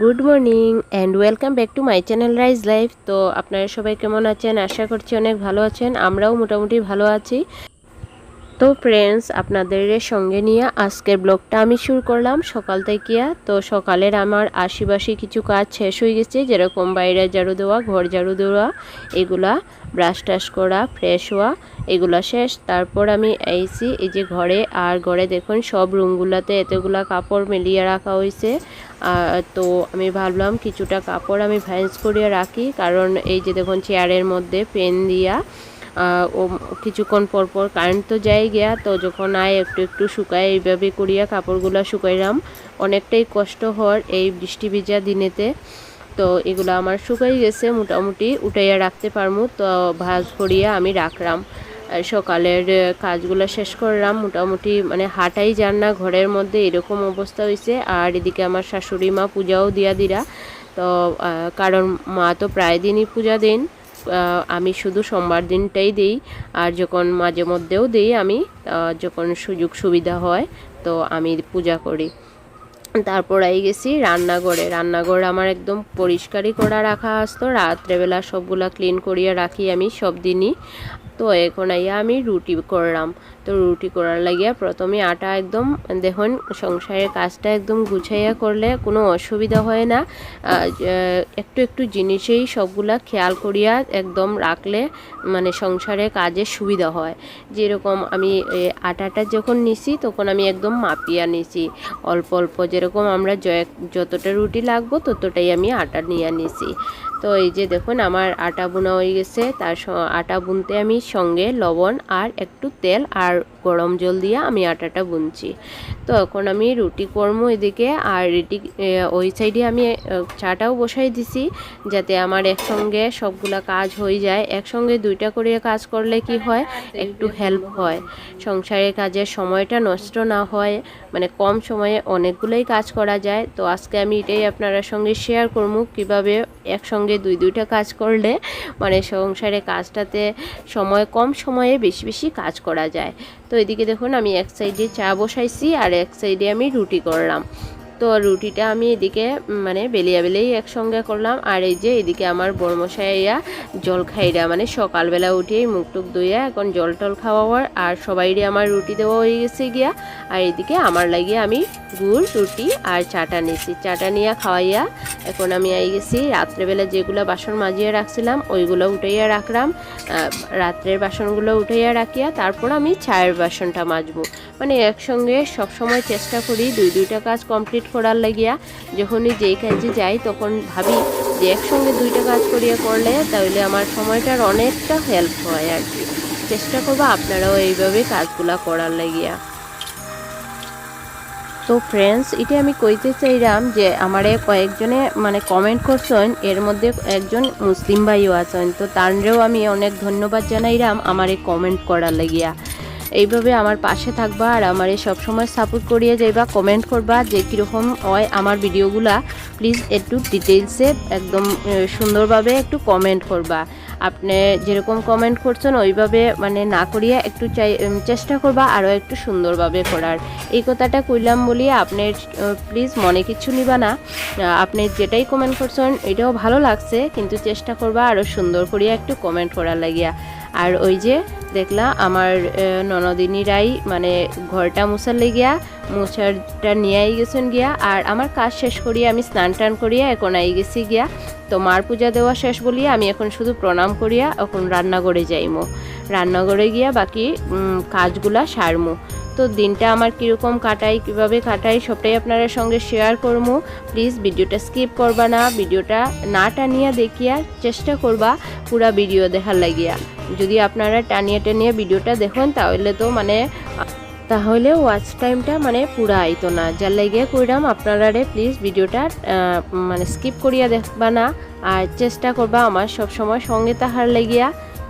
Good morning and welcome back to my channel rise life তো আপনারা সবাই কেমন আছেন? আশা করছি অনেক ভালো আছেন। আমরাও মোটামুটি ভালো আছি। তো ফ্রেন্ডস আপনাদের সঙ্গে নিয়ে আজকের ব্লগটা আমি শুরু করলাম। সকাল থেকে, তো সকালের আমার আশিবাসি কিছু কাজ শেষ হয়ে গেছে, যেরকম বাইরে ঝাড়ু দেওয়া, ঘর ঝাড়ু দেওয়া, এগুলা ব্রাশ টাশ করা ফ্রেশ হওয়া, এগুলা শেষ। তারপর আমি আইছি, এই যে ঘরে, আর ঘরে দেখুন, সব রুমগুলাতে এতগুলা কাপড় মেলিয়ে রাখা হয়েছে। তো আমি ভাবলাম, কিছুটা কাপড় আমি ভাইন্স করিয়ে রাখি, কারণ এই যে দেখুন চেয়ারের মধ্যে পেন দিয়া ও কিছুক্ষণ পর পর কারেন্ট তো যাই গিয়া, তো যখন আয় একটু একটু শুকায়, এইভাবে করিয়া কাপড়গুলো শুকাইলাম। অনেকটাই কষ্ট হর এই বৃষ্টি ভিজা দিনেতে। তো এগুলো আমার শুকাই গেছে মোটামুটি, উঠাইয়া রাখতে পারমু, তো ভাজ করিয়া আমি রাখলাম। সকালের কাজগুলো শেষ করলাম, মোটামুটি মানে হাঁটাই যান না, ঘরের মধ্যে এরকম অবস্থা হয়েছে আর এদিকে আমার শাশুড়ি মা পূজাও দিয়া দিরা। তো কারণ মা তো প্রায় দিনই পূজা দেন। আমি শুধু সোমবার দিনটাই দিই আর যখন মাঝে মধ্যেও দিই আমি যখন সুযোগ সুবিধা হয় তো আমি পূজা করি। তারপর আই গেছি রান্নাঘরে। রান্নাঘর আমার একদম পরিষ্কারই করা রাখা আসতো। রাত্রেবেলা সবগুলা ক্লিন করিয়া রাখি আমি সব দিনই। তো এখন আইয়া আমি রুটি করলাম। তো রুটি করার লাগিয়া প্রথমে আটা একদম, দেখুন, সংসারের কাজটা একদম গুছাইয়া করলে কোনো অসুবিধা হয় না। একটু একটু জিনিসেই সবগুলা খেয়াল করিয়া একদম রাখলে মানে সংসারে কাজে সুবিধা হয়। যেরকম আমি আটাটা যখন নিছি, তখন আমি একদম মাপিয়া নিছি। অল্প অল্প যেরকম আমরা যতটা রুটি লাগবো, ততটাই আমি আটা নিয়ে নিছি। তো এই যে দেখুন, আমার আটা বোনা হয়ে গেছে। তার আটা বুনতে আমি সঙ্গে লবণ আর একটু তেল আর গরম জল দিয়ে আমি আটাটা বুনছি তো এখন আমি রুটি কর্ম এদিকে, আর রুটি ওই সাইডে আমি চাটাও বসাই দিছি যাতে আমার একসঙ্গে সবগুলা কাজ হয়ে যায়। একসঙ্গে দুইটা করে কাজ করলে কি হয়? একটু হেল্প হয়। সংসারের কাজের সময়টা নষ্ট না হয় মানে কম সময়ে অনেকগুলোই কাজ করা যায়। তো আজকে আমি এটাই আপনারা সঙ্গে শেয়ার করব কীভাবে একসঙ্গে দুই দুইটা কাজ করলে মানে সংসারে কাজটাতে সময়, কম সময়ে বেশি বেশি কাজ করা যায়। তো এদিকে দেখুন আমি এক সাইডে চা বসাইছি আর এক সাইডে আমি রুটি করলাম। তো রুটিটা আমি এদিকে মানে বেলিয়া বেলেই একসঙ্গে করলাম। আর এই যে এদিকে আমার বর্মশাইয়া জল খাইরা মানে সকালবেলা উঠেই মুখ টুক ধুইয়া এখন জল টল খাওয়াবার। আর সবাইরে আমার রুটি দেওয়া হয়ে গেছে গিয়া। আর এদিকে আমার লাগিয়ে আমি গুড়, রুটি আর চাটা নিয়েছি। চাটা নিয়ে খাওয়াইয়া এখন আমি আই গেছি। রাত্রেবেলা যেগুলো বাসন মাজিয়ে রাখছিলাম, ওইগুলো উঠাইয়া রাখলাম। রাত্রের বাসনগুলো উঠাইয়া রাখিয়া তারপর আমি চায়ের বাসনটা মাজবো। মানে একসঙ্গে সবসময় চেষ্টা করি দুই, দুইটা কাজ কমপ্লিট করার লাগিয়া যখনই যেই কাজে যাই, তখন ভাবি যে একসঙ্গে দুইটা কাজ করিয়া করলে তাহলে আমার সময়টার অনেকটা হেল্প হয় আর কি। চেষ্টা করব আপনারাও এইভাবে কাজগুলা করার লাগিয়া। তো ফ্রেন্ডস এটা আমি কইতে চাইলাম যে আমারে কয়েকজনে মানে কমেন্ট করছেন, এর মধ্যে একজন মুসলিম ভাইও আছেন। তো তানরেও আমি অনেক ধন্যবাদ জানাইলাম আমারে কমেন্ট করার লাগিয়া। এইভাবে আমার পাশে থাকবা আর আমার সবসময় সাপোর্ট করিয়ে যাইবা কমেন্ট করবা যে কীরকম হয় আমার ভিডিওগুলা। প্লিজ একটু ডিটেলসে একদম সুন্দরভাবে একটু কমেন্ট করবা। আপনি যেরকম কমেন্ট করছেন ওইভাবে মানে না করিয়া একটু চাই চেষ্টা করবা আরও একটু সুন্দরভাবে করার। এই কথাটা কইলাম বলি আপনি প্লিজ মনে কিছু নিবা না। আপনি যেটাই কমেন্ট করছেন এটাও ভালো লাগছে, কিন্তু চেষ্টা করবা আরও সুন্দর করিয়া একটু কমেন্ট করার লাগিয়া। আর ওই যে, দেখলা আমার ননদিনীরাই মানে ঘরটা মুছার লেগিয়া, মুছারটা নিয়ে আই গেছেন গিয়া, আর আমার কাজ শেষ করিয়া আমি স্নান টান করিয়া এখন আই গেছি গিয়া, তো মার পূজা দেওয়া শেষ বলিয়া আমি এখন শুধু প্রণাম করিয়া এখন রান্নাঘরে যাইমো। রান্নাঘরে গিয়া বাকি কাজগুলা সারমো। তো দিনটা আমার কীরকম কাটাই, কীভাবে কাটাই সবটাই আপনারা সঙ্গে শেয়ার করব প্লিজ ভিডিওটা স্কিপ করবা না, ভিডিওটা না টানিয়া দেখিয়া চেষ্টা করবা পুরা ভিডিও দেখার লাগিয়া। যদি আপনারা টানিয়ে টানিয়ে ভিডিওটা দেখুন, তাহলে তো মানে তাহলে ওয়াচ টাইমটা মানে পুরা আইতো না। যার লাগিয়ে কইরাম আপনারা রে প্লিজ ভিডিওটা মানে স্কিপ করিয়া দেখবা না। আর চেষ্টা করবা আমার সব সময় সঙ্গে তাহার লাগিয়া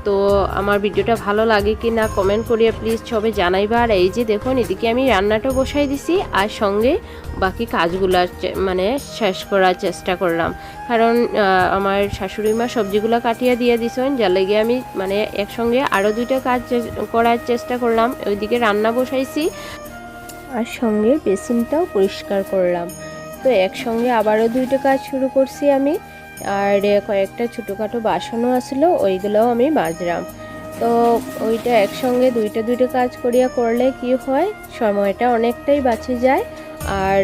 তো আমার ভিডিওটা ভালো লাগে কি না কমেন্ট করিয়া প্লিজ সবে জানাইবা। আর এই যে দেখুন, এদিকে আমি রান্নাটা বসাই দিছি আর সঙ্গে বাকি কাজগুলো মানে শেষ করার চেষ্টা করলাম। কারণ আমার শাশুড়ি মা সবজিগুলো কাটিয়ে দিয়ে দিছেন, যার লেগে আমি মানে একসঙ্গে আরও দুইটা কাজ করার চেষ্টা করলাম। ওইদিকে রান্না বসাইছি আর সঙ্গে বেসিনটাও পরিষ্কার করলাম। তো একসঙ্গে আবারও দুইটা কাজ শুরু করছি আমি। আর কয়েকটা ছোটোখাটো বাসনও আসলো, ওইগুলোও আমি মাজরাম। তো ওইটা একসঙ্গে দুইটা দুইটা কাজ করিয়া করলে কি হয়, সময়টা অনেকটাই বাঁচে যায় আর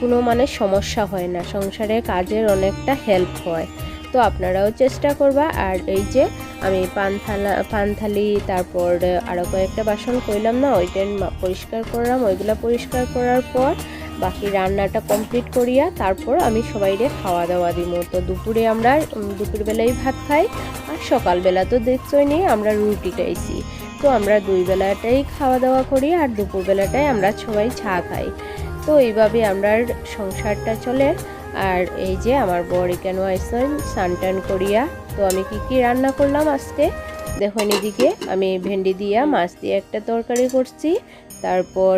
কোনো মানে সমস্যা হয় না, সংসারে কাজের অনেকটা হেল্প হয়। তো আপনারাও চেষ্টা করবা, আর এই যে আমি পান থালা তারপর আরও কয়েকটা বাসন কইলাম না, ওইটা পরিষ্কার করলাম, ওইগুলো পরিষ্কার করার পর বাকি রান্নাটা কমপ্লিট করিয়া তারপর আমি সবাইরে খাওয়া দাওয়া দিব তো দুপুরে আমরা উম, দুপুরবেলায় ভাত খাই আর সকালবেলা তো দেখছই নি আমরা রুটি খাইছি। তো আমরা দুই বেলাটাই খাওয়া দাওয়া করি আর দুপুরবেলাটাই আমরা সবাই চা খাই। তো এইভাবে আমরা সংসারটা চলে আর এই যে আমার বর কেন আইসন সানটান করিয়া তো আমি কি কি রান্না করলাম আজকে? দেখুন এদিকে আমি ভেন্ডি দিয়া মাছ দিয়ে একটা তরকারি করছি তারপর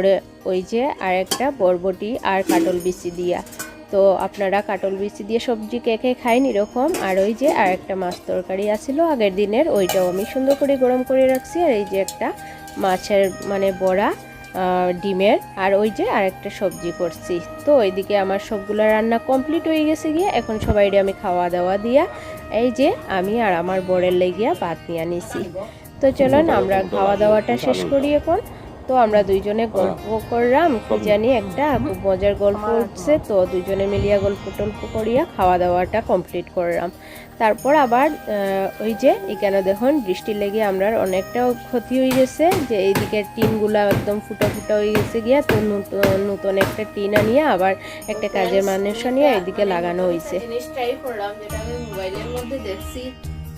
ওই যে আর একটা বরবটি আর কাটল বিচি দিয়া। তো আপনারা কাটল বিচি দিয়ে সবজি কে কে খাইন এরকম আর ওই যে আর একটা মাছ তরকারি আছিল আগের দিনের, ওইটাও আমি সুন্দর করে গরম করে রাখছি। আর এই যে একটা মাছের মানে বড়া ডিমের, আর ওই যে আরেকটা সবজি করছি। তো ওইদিকে আমার সবগুলো রান্না কমপ্লিট হয়ে গেছে গিয়ে, এখন সবাইরে আমি খাওয়া দাওয়া দিয়া এই যে আমি আর আমার বরের লেগিয়া ভাত নিয়ে নিছি তো চলুন আমরা খাওয়া দাওয়াটা শেষ করি এখন। তো আমরা দুইজনে গল্প করলাম কি জানি একটা খুব মজার গল্প উঠছে তো দুইজনে মিলিয়া গল্প টল্প করিয়া খাওয়া দাওয়াটা কমপ্লিট করলাম। তারপর আবার আহ, ওই যে এখানে দেখুন বৃষ্টি লেগে আমরা অনেকটা ক্ষতি হয়ে গেছে যে এইদিকে টিনগুলা একদম ফুটা ফুটা হয়ে গেছে গিয়া তো নতুন নতুন একটা টিন আনিয়া আবার একটা কাজের মানুষ আনিয়া এদিকে লাগানো হয়েছে জিনিস ট্রাই করলাম যেটা আমি মোবাইলের মধ্যে দেখছি।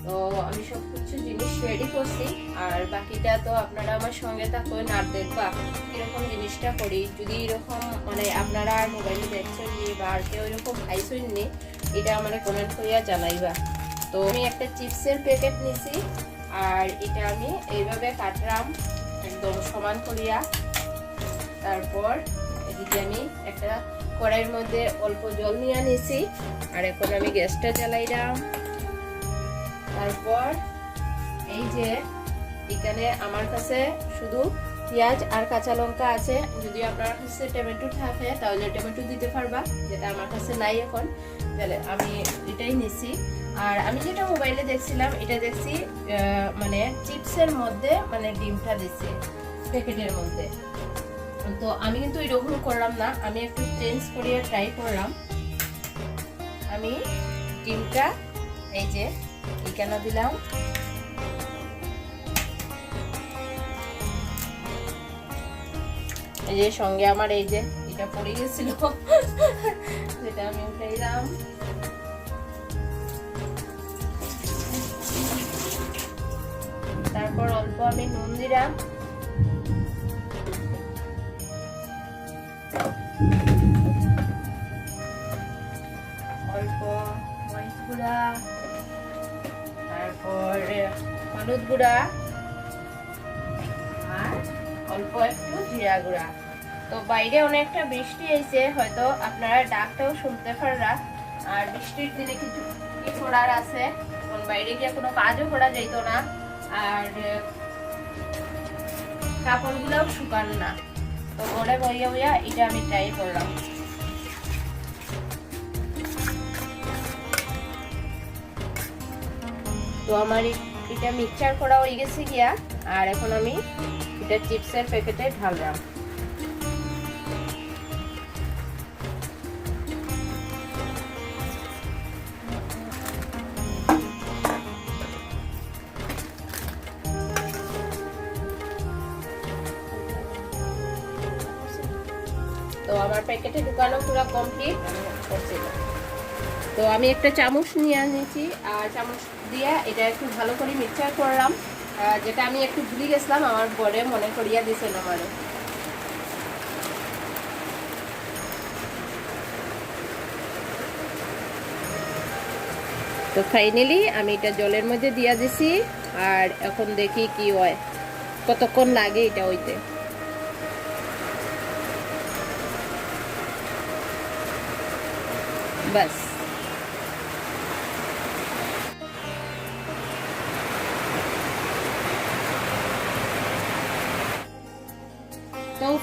তো আমি সব কিছু জিনিস রেডি করছি। আর বাকিটা তো আপনারা আমার সঙ্গে থাকুন আর দেখবা কীরকম জিনিসটা করি। যদি এরকম মানে আপনারা আর মোবাইলে দেখছেন বা আর কেউ এরকম খাইছেন নি এটা আমার কমেন্ট করিয়া জানাইবা। তো আমি একটা চিপসের প্যাকেট নিছি, আর এটা আমি এইভাবে কাটলাম, একদম সমান করিয়া। তারপর এদিকে আমি একটা কড়াইয়ের মধ্যে অল্প জল নিয়ে নিছি, আর এখন আমি গ্যাসটা জ্বালাইলাম। তারপর এই যে এখানে আমার কাছে শুধু পেঁয়াজ আর কাঁচা লঙ্কা আছে। যদি আপনার কাছে টমেটো থাকে, তাহলে টমেটো দিতে পারবা, যেটা আমার কাছে নাই এখন। তাহলে আমি এটাই নিছি। আর আমি যেটা মোবাইলে দেখছিলাম, এটা দেখছি মানে চিপসের মধ্যে মানে ডিমটা দিছে, প্যাকেটের মধ্যে। তো আমি কিন্তু এরকম করলাম না, আমি একটু চেঞ্জ করিয়ে ট্রাই করলাম। আমি ডিমটা, এই যে এখানে দিলাম এই যে সঙ্গে আমার এই যে এটা পড়ে গেছিল যেটা আমি উঠাইলাম তারপর অল্প আমি নুন দিলাম হলুদ গুঁড়া আর অল্প একটু জিরা গুঁড়া। তো বাইরে অনেকটা বৃষ্টি হয়েছে, হয়তো আপনারা ডাকটাও শুনতে পাররা আর বৃষ্টির দিনে কিছু কি আছে? বাইরে গিয়ে কোনো কাজও করা যাইতো না। আর কাপড়গুলোও শুকান না। তো ঘরে বইয়া বইয়া এটা আমি ট্রাই করলাম। তো আমার এটা মিক্সচার করা হয়ে গেছে গিয়া, আর এখন আমি এটা চিপসের প্যাকেটে ঢাললাম। তো আমার প্যাকেটে ঢুকানো পুরো কমপ্লিট তো আমি একটা চামচ নিয়ে নিয়েছি আর চামচ দিয়ে এটা একটু ভালো করে মিক্সচার করলাম। যেটা আমি একটু ভুলে গেছিলাম, আমার বরে মনে করিয়া দিয়েছেন আমারও। তো ফাইনালি আমি এটা জলের মধ্যে দিয়া দিছি, আর এখন দেখি কি হয়। কতক্ষণ লাগে এটা হইতে? বাস।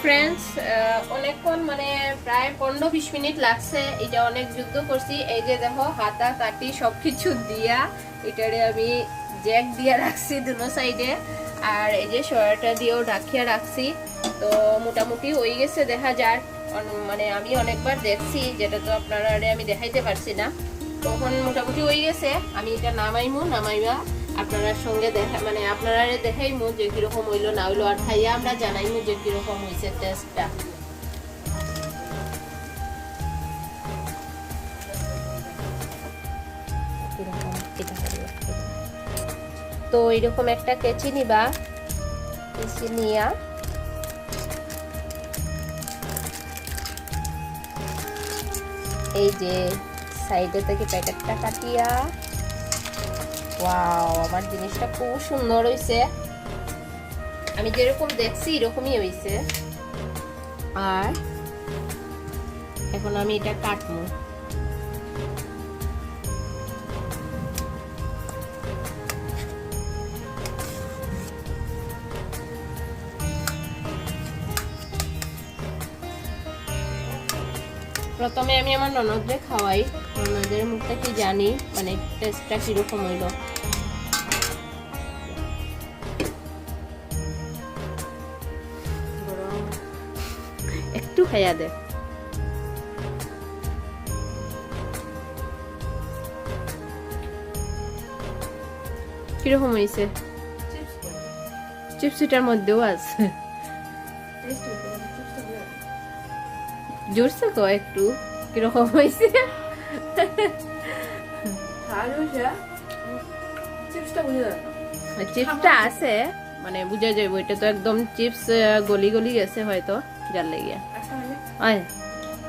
ফ্রেন্ডস অনেকক্ষণ মানে প্রায় পনেরো বিশ মিনিট লাগছে। এটা অনেক যুদ্ধ করছি। এই যে দেখো, হাতা কাটি সব কিছু দিয়া এটারে আমি জ্যাক দিয়া রাখছি দুনো সাইডে আর এই যে সয়াটা দিয়েও ঢাকিয়া রাখছি। তো মোটামুটি হয়ে গেছে, দেখা অন- মানে আমি অনেকবার দেখছি, যেটা তো আপনারা আমি দেখাইতে পারছি না। তখন মোটামুটি হয়ে গেছে। আমি এটা নামাইমু, নামাইবা। আপনার সঙ্গে দেখা মানে আপনারা দেখাইমু যে কীরকম হইল, না হইল, আর খাইয়া আমরা জানাইমু যে কীরকম হয়েছে টেস্টটা। তো এরকম একটা কেচি নিবা, কেচি নিয়া এই যে সাইডে থেকে প্যাকেটটা কাটিয়া ওয়াও আমার জিনিসটা খুব সুন্দর হয়েছে আমি যেরকম দেখছি, এরকমই হয়েছে আর এখন আমি এটা কাটবো। প্রথমে আমি আমার ননদরে খাওয়াই। ননদের মুখটা কি জানি? মানে টেস্টটা কীরকম হইল? একটু খাইয়া দে। কীরকম হয়েছে চিপস এটার মধ্যেও আছে। জোরছে কো একটু? কীরকম হয়েছে চিপসটা আছে। মানে বুঝা যাইব এটা তো একদম চিপস গলি গলি গেছে হয়তো যার লেগে আয়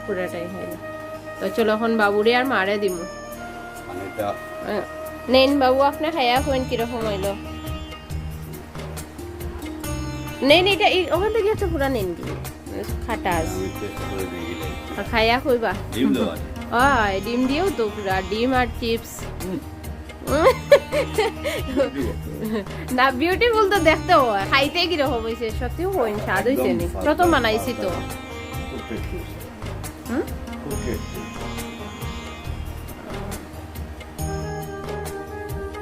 পুরাটাই হইল। তো চলো এখন বাবুরে আর মারে দিমু। মানে নেন বাবু আপনি খাইয়া হইন কীরকম হইল। নেন এটা ওখান থেকে একটা পুরা নেন কি খাটা আছে আমি চেষ্টা করে দেখি নাই। আর খাইয়া কইবা ডিম দিয়েও তো পুরা ডিম আর চিপস। হুম, না বিউটিফুল তো দেখতে হয় খাইতে কীরকম হয়েছে সত্যি হইন স্বাদ হয়েছে নি। প্রথম বানাইছি তো।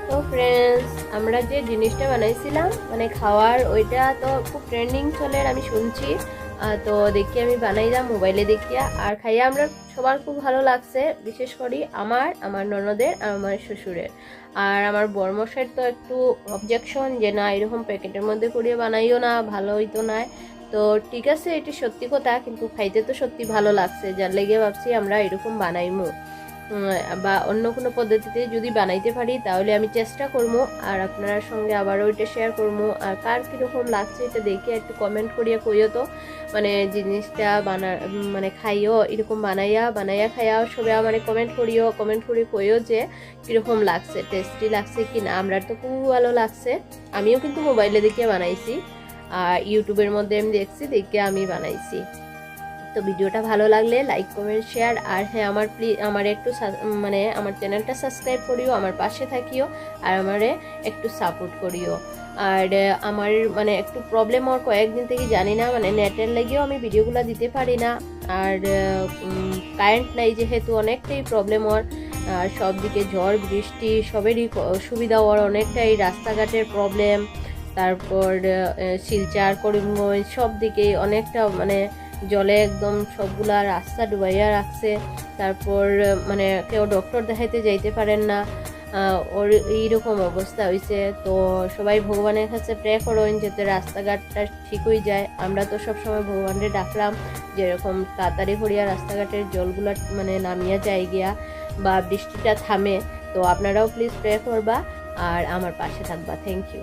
তো ফ্রেন্ডস আমরা যে জিনিসটা বানাইছিলাম মানে খাওয়ার ওইটা তো খুব ট্রেন্ডিং চলে আমি শুনছি। তো দেখি আমি বানাইলাম মোবাইলে দেখিয়া। আর খাইয়া আমরা সবার খুব ভালো লাগছে বিশেষ করে আমার আমার ননদের আর আমার শ্বশুরের। আর আমার বর্মশের তো একটু অবজেকশন যে না, এরকম প্যাকেটের মধ্যে করিয়ে বানাইও না, ভালো হইতো না। তো ঠিক আছে, এটি সত্যি কথা, কিন্তু খাইতে তো সত্যি ভালো লাগছে। যার লেগে ভাবছি আমরা এরকম বানাইমো। বা অন্য কোনো পদ্ধতিতে যদি বানাইতে পারি, তাহলে আমি চেষ্টা করব। আর আপনার সঙ্গে আবারও এটা শেয়ার করব। আর কার কীরকম লাগছে এটা দেখে একটু কমেন্ট করিয়া কইও তো। মানে জিনিসটা বানা মানে খাইও, এরকম বানাইয়া বানাইয়া খাইয়াও সবাই মানে কমেন্ট করিও। কমেন্ট করে কইও যে কীরকম লাগছে টেস্টি লাগছে কি না। আমরা তো খুব ভালো লাগছে। আমিও কিন্তু মোবাইলে দেখে বানাইছি। আর ইউটিউবের মধ্যে আমি দেখছি, দেখে আমি বানাইছি। তো ভিডিওটা ভালো লাগলে লাইক কমেন্ট শেয়ার আর হ্যাঁ আমার প্লিজ আমার একটু মানে আমার চ্যানেলটা সাবস্ক্রাইব করিও, আমার পাশে থাকিও, আর আমারে একটু সাপোর্ট করিও। আর আমার মানে একটু প্রবলেম ওর কয়েকদিন থেকে জানি না মানে নেটের লাগেও আমি ভিডিওগুলো দিতে পারি না। আর কারেন্ট নাই যেহেতু অনেকটাই প্রবলেম ওর আর সব দিকে ঝড়, বৃষ্টি, সবেরই সুবিধা ওর অনেকটাই রাস্তাঘাটের প্রবলেম তারপর শিলচর, করিমগঞ্জ, সব দিকেই অনেকটা মানে জলে একদম সবগুলা রাস্তা ডুবাইয়া রাখছে। তারপর মানে কেউ ডক্টর দেখাইতে যাইতে পারেন না। ওর এইরকম অবস্থা হয়েছে তো সবাই ভগবানের কাছে প্রে করেন যাতে রাস্তাঘাটটা ঠিক হয়ে যায়। আমরা তো সবসময় ভগবানের ডাকলাম, যেরকম তাড়াতাড়ি করিয়া রাস্তাঘাটের জলগুলা মানে নামিয়া যায় গিয়া বা বৃষ্টিটা থামে। তো আপনারাও প্লিজ প্রে করবা। আর আমার পাশে থাকবা। Thank you